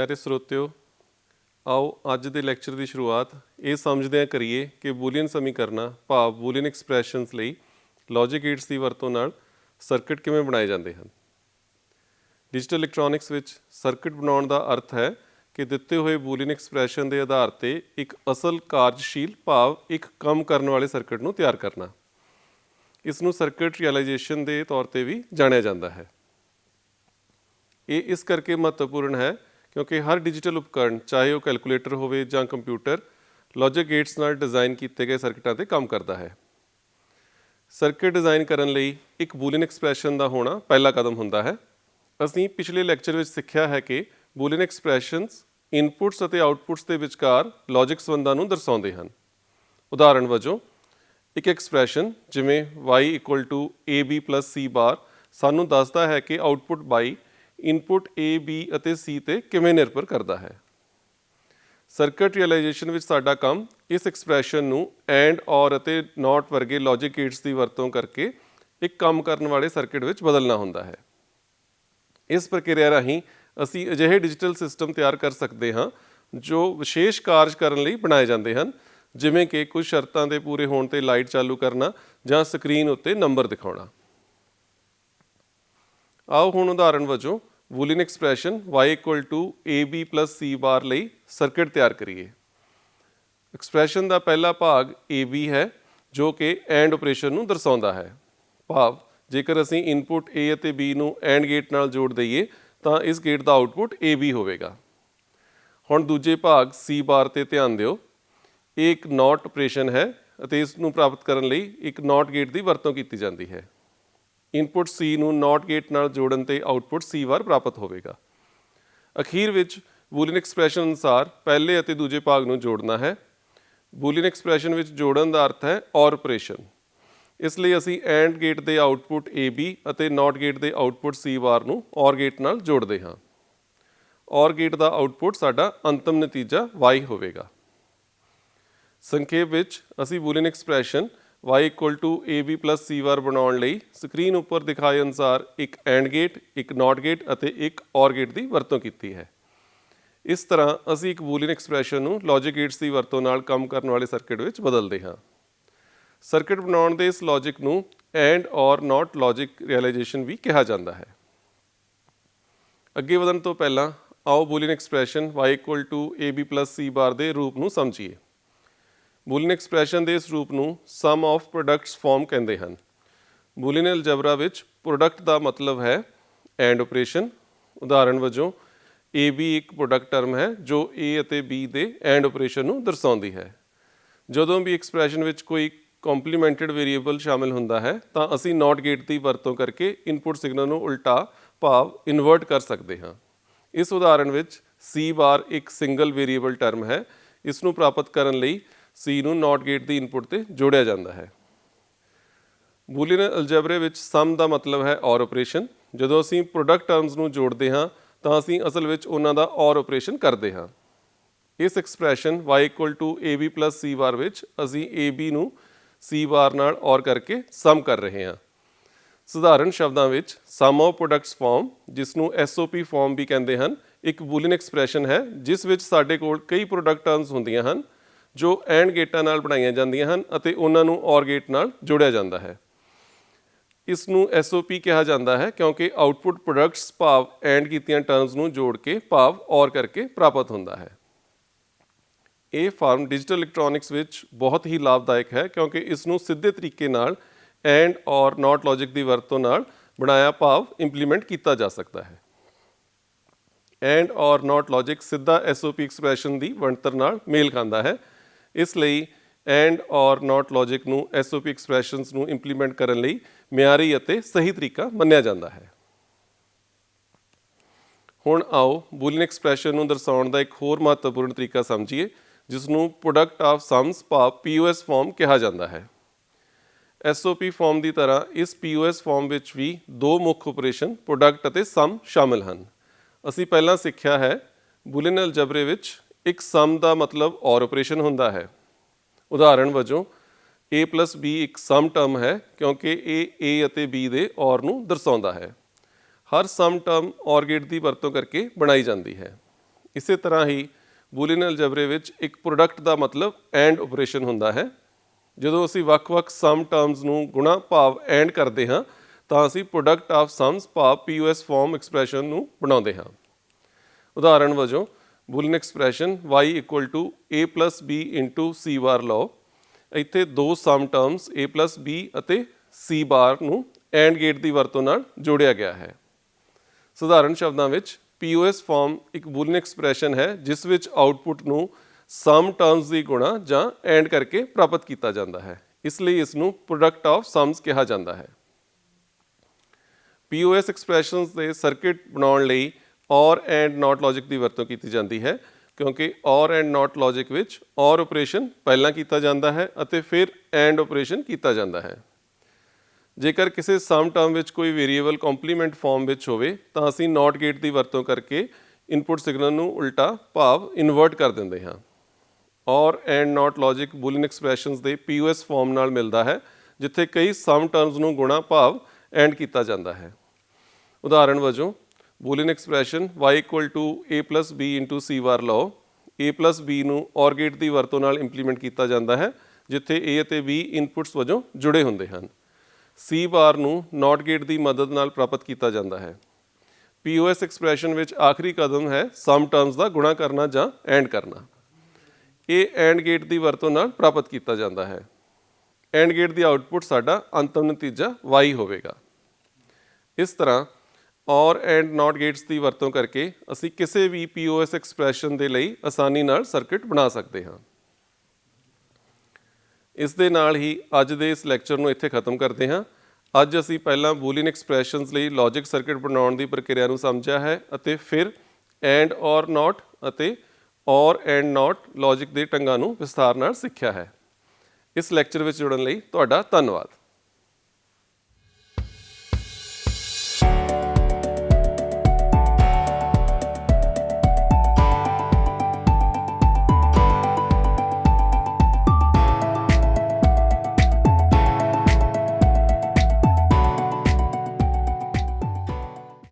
ਪਿਆਰੇ ਸਰੋਤਿਓ, ਆਓ ਅੱਜ ਦੇ ਲੈਕਚਰ ਦੀ ਸ਼ੁਰੂਆਤ ਇਹ ਸਮਝਦਿਆਂ ਕਰੀਏ ਕਿ ਬੂਲੀਅਨ ਸਮੀਕਰਨਾਂ, ਭਾਵ ਬੂਲੀਅਨ ਐਕਸਪ੍ਰੈਸ਼ਨਸ ਲਈ ਲੌਜਿਕ ਗੇਟਸ ਦੀ ਵਰਤੋਂ ਨਾਲ ਸਰਕਟ ਕਿਵੇਂ ਬਣਾਏ ਜਾਂਦੇ ਹਨ? ਡਿਜੀਟਲ ਇਲੈਕਟ੍ਰੋਨਿਕਸ ਵਿੱਚ ਸਰਕਟ ਬਣਾਉਣ ਦਾ ਅਰਥ ਹੈ ਕਿ ਦਿੱਤੇ ਹੋਏ ਬੂਲੀਅਨ ਐਕਸਪ੍ਰੈਸ਼ਨ ਦੇ ਆਧਾਰ ਤੇ ਇੱਕ ਅਸਲ ਕਾਰਜਸ਼ੀਲ ਭਾਵ ਇੱਕ ਕੰਮ ਕਰਨ ਵਾਲੇ ਸਰਕਟ ਨੂੰ ਤਿਆਰ ਕਰਨਾ। ਇਸ ਨੂੰ ਸਰਕਟ ਰਿਅਲਾਈਜੇਸ਼ਨ ਦੇ ਤੌਰ ਤੇ ਵੀ ਜਾਣਿਆ ਜਾਂਦਾ ਹੈ। ਇਹ ਇਸ ਕਰਕੇ ਮਹੱਤਵਪੂਰਨ ਹੈ ਕਿਉਂਕਿ ਹਰ ਡਿਜੀਟਲ ਉਪਕਰਣ ਚਾਹੇ ਉਹ ਕੈਲਕੂਲੇਟਰ ਹੋਵੇ ਜਾਂ ਕੰਪਿਊਟਰ ਲੌਜਿਕ ਗੇਟਸ ਨਾਲ ਡਿਜ਼ਾਈਨ ਕੀਤੇ ਗਏ ਸਰਕਟਾਂ ਤੇ ਕੰਮ ਕਰਦਾ ਹੈ। ਸਰਕਟ ਡਿਜ਼ਾਈਨ ਕਰਨ ਲਈ ਇੱਕ ਬੂਲੀਅਨ ਐਕਸਪ੍ਰੈਸ਼ਨ ਦਾ ਹੋਣਾ ਪਹਿਲਾ ਕਦਮ ਹੁੰਦਾ ਹੈ। ਅਸੀਂ ਪਿਛਲੇ ਲੈਕਚਰ ਵਿੱਚ ਸਿੱਖਿਆ ਹੈ ਕਿ ਬੂਲੀਅਨ ਐਕਸਪ੍ਰੈਸ਼ਨਸ ਇਨਪੁਟਸ ਅਤੇ ਆਉਟਪੁਟਸ ਦੇ ਵਿਚਕਾਰ ਲੌਜਿਕ ਸੰਬੰਧਾਂ ਨੂੰ ਦਰਸਾਉਂਦੇ ਹਨ। ਉਦਾਹਰਣ ਵਜੋਂ, ਇੱਕ ਐਕਸਪ੍ਰੈਸ਼ਨ ਜਿਵੇਂ y ab c ਬਾਰ ਸਾਨੂੰ ਦੱਸਦਾ ਹੈ ਕਿ output y input a, b ਅਤੇ c ਤੇ ਕਿਵੇਂ ਨਿਰਭਰ ਕਰਦਾ ਹੈ? ਸਰਕਟ ਰਿਅਲਾਈਜੇਸ਼ਨ ਵਿੱਚ ਸਾਡਾ ਕੰਮ ਇਸ ਐਕਸਪ੍ਰੈਸ਼ਨ ਨੂੰ ਐਂਡ ਔਰ ਅਤੇ ਨਾਟ ਵਰਗੇ ਲੌਜਿਕ ਗੇਟਸ ਦੀ ਵਰਤੋਂ ਕਰਕੇ ਇੱਕ ਕੰਮ ਕਰਨ ਵਾਲੇ ਸਰਕਟ ਵਿੱਚ ਬਦਲਣਾ ਹੁੰਦਾ ਹੈ। ਇਸ ਪ੍ਰਕਿਰਿਆ ਰਾਹੀਂ ਅਸੀਂ ਅਜਿਹੇ ਡਿਜੀਟਲ ਸਿਸਟਮ ਤਿਆਰ ਕਰ ਸਕਦੇ ਹਾਂ ਜੋ ਵਿਸ਼ੇਸ਼ ਕਾਰਜ ਕਰਨ ਲਈ ਬਣਾਏ ਜਾਂਦੇ ਹਨ, ਜਿਵੇਂ ਕਿ ਕੁਝ ਸ਼ਰਤਾਂ ਦੇ ਪੂਰੇ ਹੋਣ ਤੇ ਲਾਈਟ ਚਾਲੂ ਕਰਨਾ ਜਾਂ ਸਕਰੀਨ ਉੱਤੇ ਨੰਬਰ ਦਿਖਾਉਣਾ। ਆਓ ਹੁਣ ਉਦਾਹਰਣ ਵਜੋਂ Boolean expression y ab c bar ਲਈ ਸਰਕਟ ਤਿਆਰ ਕਰੀਏ। ਐਕਸਪ੍ਰੈਸ਼ਨ ਦਾ ਪਹਿਲਾ ਭਾਗ ab ਹੈ, ਜੋ ਕਿ ਐਂਡ ਆਪਰੇਸ਼ਨ ਨੂੰ ਦਰਸਾਉਂਦਾ ਹੈ। ਭਾਵ, ਜੇਕਰ ਅਸੀਂ ਇਨਪੁਟ a ਅਤੇ b ਨੂੰ ਐਂਡ ਗੇਟ ਨਾਲ ਜੋੜ ਦਈਏ, ਤਾਂ ਇਸ ਗੇਟ ਦਾ ਆਉਟਪੁੱਟ ab ਹੋਵੇਗਾ। ਹੁਣ ਦੂਜੇ ਭਾਗ c ਬਾਰ ਤੇ ਧਿਆਨ ਦਿਓ। ਇਹ ਇੱਕ ਨਾਟ ਆਪਰੇਸ਼ਨ ਹੈ ਅਤੇ ਇਸ ਨੂੰ ਪ੍ਰਾਪਤ ਕਰਨ ਲਈ ਇੱਕ ਨਾਟ ਗੇਟ ਦੀ ਵਰਤੋਂ ਕੀਤੀ ਜਾਂਦੀ ਹੈ। ਇਨਪੁਟ C ਨੂੰ ਨਾਟ ਗੇਟ ਨਾਲ ਜੋੜਨ ਤੇ ਆਉਟਪੁੱਟ C ਵਾਰ ਪ੍ਰਾਪਤ ਹੋਵੇਗਾ। ਅਖੀਰ ਵਿੱਚ ਬੂਲੀਅਨ ਐਕਸਪ੍ਰੈਸ਼ਨ ਅਨੁਸਾਰ ਪਹਿਲੇ ਅਤੇ ਦੂਜੇ ਭਾਗ ਨੂੰ ਜੋੜਨਾ ਹੈ। ਬੂਲੀਅਨ ਐਕਸਪ੍ਰੈਸ਼ਨ ਵਿੱਚ ਜੋੜਨ ਦਾ ਅਰਥ ਹੈ ਔਰ ਆਪਰੇਸ਼ਨ ਇਸ ਲਈ ਅਸੀਂ ਐਂਡ ਗੇਟ ਦੇ ਆਉਟਪੁੱਟ AB ਅਤੇ ਨਾਟ ਗੇਟ ਦੇ ਆਉਟਪੁੱਟ C ਵਾਰ ਨੂੰ ਔਰ ਗੇਟ ਨਾਲ ਜੋੜਦੇ ਹਾਂ। ਔਰ ਗੇਟ ਦਾ ਆਉਟਪੁੱਟ ਸਾਡਾ ਅੰਤਮ ਨਤੀਜਾ Y ਹੋਵੇਗਾ। ਸੰਖੇਪ ਵਿੱਚ ਅਸੀਂ Boolean expression y ab c bar ਬਣਾਉਣ ਲਈ ਸਕਰੀਨ ਉੱਪਰ ਦਿਖਾਏ ਅਨੁਸਾਰ ਇੱਕ ਐਂਡ ਗੇਟ ਇੱਕ ਨਾਟ ਗੇਟ ਅਤੇ ਇੱਕ ਔਰ ਗੇਟ ਦੀ ਵਰਤੋਂ ਕੀਤੀ ਹੈ। ਇਸ ਤਰ੍ਹਾਂ ਅਸੀਂ ਇੱਕ ਬੂਲੀਅਨ ਐਕਸਪ੍ਰੈਸ਼ਨ ਨੂੰ ਲੌਜਿਕ ਗੇਟਸ ਦੀ ਵਰਤੋਂ ਨਾਲ ਕੰਮ ਕਰਨ ਵਾਲੇ ਸਰਕਟ ਵਿੱਚ ਬਦਲਦੇ ਹਾਂ। ਸਰਕਟ ਬਣਾਉਣ ਦੇ ਇਸ ਲੌਜਿਕ ਨੂੰ and or not logic realisation ਵੀ ਕਿਹਾ ਜਾਂਦਾ ਹੈ। ਅੱਗੇ ਵਧਣ ਤੋਂ ਪਹਿਲਾਂ ਆਓ Boolean expression y ab c bar ਦੇ ਰੂਪ ਨੂੰ ਸਮਝੀਏ। ਬੂਲੀਅਨ ਐਕਸਪ੍ਰੈਸ਼ਨ ਦੇ ਇਸ ਰੂਪ ਨੂੰ ਸਮ ਆਫ ਪ੍ਰੋਡਕਟਸ ਫਾਰਮ ਕਹਿੰਦੇ ਹਨ। ਬੂਲੀਅਨ ਅਲਜਬਰਾ ਵਿੱਚ ਪ੍ਰੋਡਕਟ ਦਾ ਮਤਲਬ ਹੈ ਐਂਡ ਆਪਰੇਸ਼ਨ ਉਦਾਹਰਣ ਵਜੋਂ AB ਇੱਕ ਪ੍ਰੋਡਕਟ ਟਰਮ ਹੈ ਜੋ A ਅਤੇ B ਦੇ ਐਂਡ ਆਪਰੇਸ਼ਨ ਨੂੰ ਦਰਸਾਉਂਦੀ ਹੈ। ਜਦੋਂ ਵੀ ਐਕਸਪ੍ਰੈਸ਼ਨ ਵਿੱਚ ਕੋਈ ਕੰਪਲੀਮੈਂਟਡ ਵੇਰੀਏਬਲ ਸ਼ਾਮਿਲ ਹੁੰਦਾ ਹੈ, ਤਾਂ ਅਸੀਂ ਨਾਟ ਗੇਟ ਦੀ ਵਰਤੋਂ ਕਰਕੇ ਇਨਪੁਟ ਸਿਗਨਲ ਨੂੰ ਉਲਟਾ ਭਾਵ ਇਨਵਰਟ ਕਰ ਸਕਦੇ ਹਾਂ। ਇਸ ਉਦਾਹਰਣ ਵਿੱਚ C ਬਾਰ ਇੱਕ ਸਿੰਗਲ ਵੇਰੀਏਬਲ ਟਰਮ ਹੈ। ਇਸ ਨੂੰ ਪ੍ਰਾਪਤ ਕਰਨ ਲਈ C ਨੂੰ ਨਾਟ ਗੇਟ ਦੀ ਇਨਪੁਟ ਤੇ ਜੋੜਿਆ ਜਾਂਦਾ ਹੈ। ਬੂਲੀਅਨ ਅਲਜਬਰੇ ਵਿੱਚ ਸਮ ਦਾ ਮਤਲਬ ਹੈ ਔਰ ਆਪਰੇਸ਼ਨ ਜਦੋਂ ਅਸੀਂ ਪ੍ਰੋਡਕਟ ਟਰਮਸ ਨੂੰ ਜੋੜਦੇ ਹਾਂ, ਤਾਂ ਅਸੀਂ ਅਸਲ ਵਿੱਚ ਉਹਨਾਂ ਦਾ ਔਰ ਆਪਰੇਸ਼ਨ ਕਰਦੇ ਹਾਂ। ਇਸ expression y ab c bar ਵਿੱਚ ਅਸੀਂ ab ਨੂੰ c ਬਾਰ ਨਾਲ ਔਰ ਕਰਕੇ ਸਮ ਕਰ ਰਹੇ ਹਾਂ। ਸਧਾਰਨ ਸ਼ਬਦਾਂ ਵਿੱਚ ਸਮ ਆਫ ਪ੍ਰੋਡਕਟਸ ਫਾਰਮ ਜਿਸ ਨੂੰ SOP ਫਾਰਮ ਵੀ ਕਹਿੰਦੇ ਹਨ, ਇੱਕ ਬੂਲੀਅਨ ਐਕਸਪ੍ਰੈਸ਼ਨ ਹੈ, ਜਿਸ ਵਿੱਚ ਸਾਡੇ ਕੋਲ ਕਈ ਪ੍ਰੋਡਕਟ ਟਰਮਸ ਹੁੰਦੀਆਂ ਹਨ। ਜੋ ਐਂਡ ਗੇਟਾਂ ਨਾਲ ਬਣਾਈਆਂ ਜਾਂਦੀਆਂ ਹਨ ਅਤੇ ਉਹਨਾਂ ਨੂੰ ਔਰ ਗੇਟ ਨਾਲ ਜੋੜਿਆ ਜਾਂਦਾ ਹੈ। ਇਸ ਨੂੰ SOP ਕਿਹਾ ਜਾਂਦਾ ਹੈ ਕਿਉਂਕਿ ਆਊਟਪੁੱਟ ਪ੍ਰੋਡਕਟਸ ਭਾਵ ਐਂਡ ਕੀਤੀਆਂ ਟਰਮਸ ਨੂੰ ਜੋੜ ਕੇ ਭਾਵ ਔਰ ਕਰਕੇ ਪ੍ਰਾਪਤ ਹੁੰਦਾ ਹੈ। ਇਹ ਫਾਰਮ ਡਿਜੀਟਲ ਇਲੈਕਟ੍ਰੋਨਿਕਸ ਵਿੱਚ ਬਹੁਤ ਹੀ ਲਾਭਦਾਇਕ ਹੈ ਕਿਉਂਕਿ ਇਸ ਨੂੰ ਸਿੱਧੇ ਤਰੀਕੇ ਨਾਲ ਐਂਡ ਔਰ ਨਾਟ ਲੌਜਿਕ ਦੀ ਵਰਤੋਂ ਨਾਲ ਬਣਾਇਆ ਭਾਵ ਇੰਪਲੀਮੈਂਟ ਕੀਤਾ ਜਾ ਸਕਦਾ ਹੈ। ਐਂਡ ਔਰ ਨਾਟ ਲੌਜਿਕ ਸਿੱਧਾ SOP ਐਕਸਪ੍ਰੈਸ਼ਨ ਦੀ ਬਣਤਰ ਨਾਲ ਮੇਲ ਖਾਂਦਾ ਹੈ ਇਸ ਲਈ ਐਂਡ ਔਰ ਨਾਟ ਲੌਜਿਕ ਨੂੰ SOP ਐਕਸਪ੍ਰੈਸ਼ਨਸ ਨੂੰ ਇੰਪਲੀਮੈਂਟ ਕਰਨ ਲਈ ਮਿਆਰੀ ਅਤੇ ਸਹੀ ਤਰੀਕਾ ਮੰਨਿਆ ਜਾਂਦਾ ਹੈ। ਹੁਣ ਆਓ ਬੂਲੀਅਨ ਐਕਸਪ੍ਰੈਸ਼ਨ ਨੂੰ ਦਰਸਾਉਣ ਦਾ ਇੱਕ ਹੋਰ ਮਹੱਤਵਪੂਰਨ ਤਰੀਕਾ ਸਮਝੀਏ ਜਿਸ ਨੂੰ ਪ੍ਰੋਡਕਟ ਆਫ ਸਮਸ ਭਾਵ POS ਫਾਰਮ ਕਿਹਾ ਜਾਂਦਾ ਹੈ। SOP ਫਾਰਮ ਦੀ ਤਰ੍ਹਾਂ ਇਸ POS ਫਾਰਮ ਵਿੱਚ ਵੀ ਦੋ ਮੁੱਖ ਆਪਰੇਸ਼ਨ ਪ੍ਰੋਡਕਟ ਅਤੇ ਸਮ ਸ਼ਾਮਿਲ ਹਨ। ਅਸੀਂ ਪਹਿਲਾਂ ਸਿੱਖਿਆ ਹੈ ਬੂਲੀਅਨ ਅਲਜਬਰੇ ਵਿੱਚ ਇੱਕ ਸਮ ਦਾ ਮਤਲਬ ਔਰ ਆਪਰੇਸ਼ਨ ਹੁੰਦਾ ਹੈ। ਉਦਾਹਰਣ ਵਜੋਂ, a b ਇੱਕ ਸਮ ਟਰਮ ਹੈ ਕਿਉਂਕਿ ਇਹ a ਅਤੇ b ਦੇ ਔਰ ਨੂੰ ਦਰਸਾਉਂਦਾ ਹੈ। ਹਰ ਸਮ ਟਰਮ ਔਰ ਗੇਟ ਦੀ ਵਰਤੋਂ ਕਰਕੇ ਬਣਾਈ ਜਾਂਦੀ ਹੈ। ਇਸੇ ਤਰ੍ਹਾਂ ਹੀ ਬੂਲੀਅਨ ਅਲਜਬਰੇ ਵਿੱਚ ਇੱਕ ਪ੍ਰੋਡਕਟ ਦਾ ਮਤਲਬ ਐਂਡ ਆਪਰੇਸ਼ਨ ਹੁੰਦਾ ਹੈ। ਜਦੋਂ ਅਸੀਂ ਵੱਖ-ਵੱਖ ਸਮ ਟਰਮਸ ਨੂੰ ਗੁਣਾ ਭਾਵ ਐਂਡ ਕਰਦੇ ਹਾਂ, ਤਾਂ ਅਸੀਂ ਪ੍ਰੋਡਕਟ ਆਫ ਸਮਸ ਭਾਵ ਪੀਓਐਸ ਫਾਰਮ ਐਕਸਪ੍ਰੈਸ਼ਨ ਨੂੰ ਬਣਾਉਂਦੇ ਹਾਂ। ਉਦਾਹਰਣ ਵਜੋਂ Boolean expression y a b c bar ਲਓ। ਇੱਥੇ ਦੋ ਸਮ ਟਰਮਸ a b ਅਤੇ c ਬਾਰ ਨੂੰ ਐਂਡ ਗੇਟ ਦੀ ਵਰਤੋਂ ਨਾਲ ਜੋੜਿਆ ਗਿਆ ਹੈ। ਸਧਾਰਨ ਸ਼ਬਦਾਂ ਵਿੱਚ ਪੀਓਐਸ ਫਾਰਮ ਇੱਕ ਬੂਲੀਅਨ ਐਕਸਪ੍ਰੈਸ਼ਨ ਹੈ, ਜਿਸ ਵਿੱਚ ਆਉਟਪੁੱਟ ਨੂੰ ਸਮ ਟਰਮਸ ਦੀ ਗੁਣਾ ਜਾਂ ਐਂਡ ਕਰਕੇ ਪ੍ਰਾਪਤ ਕੀਤਾ ਜਾਂਦਾ ਹੈ। ਇਸ ਲਈ ਇਸ ਨੂੰ ਪ੍ਰੋਡਕਟ ਆਫ ਸਮਸ ਕਿਹਾ ਜਾਂਦਾ ਹੈ। ਪੀਓਐਸ ਐਕਸਪ੍ਰੈਸ਼ਨਸ ਦੇ ਸਰਕਟ ਬਣਾਉਣ ਲਈ ਔਰ ਐਂਡ ਨਾਟ ਲੌਜੀਕ ਦੀ ਵਰਤੋਂ ਕੀਤੀ ਜਾਂਦੀ ਹੈ, ਕਿਉਂਕਿ ਔਰ ਐਂਡ ਨਾਟ ਲੌਜੀਕ ਵਿੱਚ ਔਰ ਆਪਰੇਸ਼ਨ ਪਹਿਲਾਂ ਕੀਤਾ ਜਾਂਦਾ ਹੈ ਅਤੇ ਫਿਰ ਐਂਡ ਆਪਰੇਸ਼ਨ ਕੀਤਾ ਜਾਂਦਾ ਹੈ। ਜੇਕਰ ਕਿਸੇ ਸਮ ਟਰਮ ਵਿੱਚ ਕੋਈ ਵੇਰੀਏਬਲ ਕੰਪਲੀਮੈਂਟ ਫਾਰਮ ਵਿੱਚ ਹੋਵੇ, ਤਾਂ ਅਸੀਂ ਨਾਟ ਗੇਟ ਦੀ ਵਰਤੋਂ ਕਰਕੇ ਇਨਪੁਟ ਸਿਗਨਲ ਨੂੰ ਉਲਟਾ ਭਾਵ ਇਨਵਰਟ ਕਰ ਦਿੰਦੇ ਹਾਂ। Or and not logic Boolean expressions ਦੇ ਪੀਓਐਸ ਫਾਰਮ ਨਾਲ ਮਿਲਦਾ ਹੈ, ਜਿੱਥੇ ਕਈ ਸਮ ਟਰਮਸ ਨੂੰ ਗੁਣਾ ਭਾਵ ਐਂਡ ਕੀਤਾ ਜਾਂਦਾ ਹੈ। ਉਦਾਹਰਣ ਵਜੋਂ Boolean expression y a b c bar ਲਓ। a b ਨੂੰ OR ਗੇਟ ਦੀ ਵਰਤੋਂ ਨਾਲ ਇੰਪਲੀਮੈਂਟ ਕੀਤਾ ਜਾਂਦਾ ਹੈ, ਜਿੱਥੇ a ਅਤੇ b ਇਨਪੁਟਸ ਵਜੋਂ ਜੁੜੇ ਹੁੰਦੇ ਹਨ। c ਬਾਰ ਨੂੰ NOT ਗੇਟ ਦੀ ਮਦਦ ਨਾਲ ਪ੍ਰਾਪਤ ਕੀਤਾ ਜਾਂਦਾ ਹੈ। POS ਐਕਸਪ੍ਰੈਸ਼ਨ ਵਿੱਚ ਆਖਰੀ ਕਦਮ ਹੈ ਸਮ ਟਰਮਸ ਦਾ ਗੁਣਾ ਕਰਨਾ ਜਾਂ ਐਂਡ ਕਰਨਾ। ਇਹ ਐਂਡ ਗੇਟ ਦੀ ਵਰਤੋਂ ਨਾਲ ਪ੍ਰਾਪਤ ਕੀਤਾ ਜਾਂਦਾ ਹੈ। ਐਂਡ ਗੇਟ ਦੀ ਆਉਟਪੁੱਟ ਸਾਡਾ ਅੰਤਮ ਨਤੀਜਾ y ਹੋਵੇਗਾ। ਇਸ ਤਰ੍ਹਾਂ ਔਰ ਐਂਡ ਨਾਟ ਗੇਟਸ ਦੀ ਵਰਤੋਂ ਕਰਕੇ ਅਸੀਂ ਕਿਸੇ ਵੀ POS ਐਕਸਪ੍ਰੈਸ਼ਨ ਦੇ ਲਈ ਆਸਾਨੀ ਨਾਲ ਸਰਕਟ ਬਣਾ ਸਕਦੇ ਹਾਂ। ਇਸ ਦੇ ਨਾਲ ਹੀ ਅੱਜ ਦੇ ਇਸ ਲੈਕਚਰ ਨੂੰ ਇੱਥੇ ਖਤਮ ਕਰਦੇ ਹਾਂ। ਅੱਜ ਅਸੀਂ ਪਹਿਲਾਂ ਬੂਲੀਅਨ ਐਕਸਪ੍ਰੈਸ਼ਨਸ ਲਈ ਲੌਜੀਕ ਸਰਕਟ ਬਣਾਉਣ ਦੀ ਪ੍ਰਕਿਰਿਆ ਨੂੰ ਸਮਝਿਆ ਹੈ ਅਤੇ ਫਿਰ ਐਂਡ ਔਰ ਨਾਟ ਅਤੇ ਔਰ ਐਂਡ ਨਾਟ ਲੌਜੀਕ ਦੇ ਢੰਗਾਂ ਨੂੰ ਵਿਸਥਾਰ ਨਾਲ ਸਿੱਖਿਆ ਹੈ। ਇਸ ਲੈਕਚਰ ਵਿੱਚ ਜੁੜਨ ਲਈ ਤੁਹਾਡਾ ਧੰਨਵਾਦ।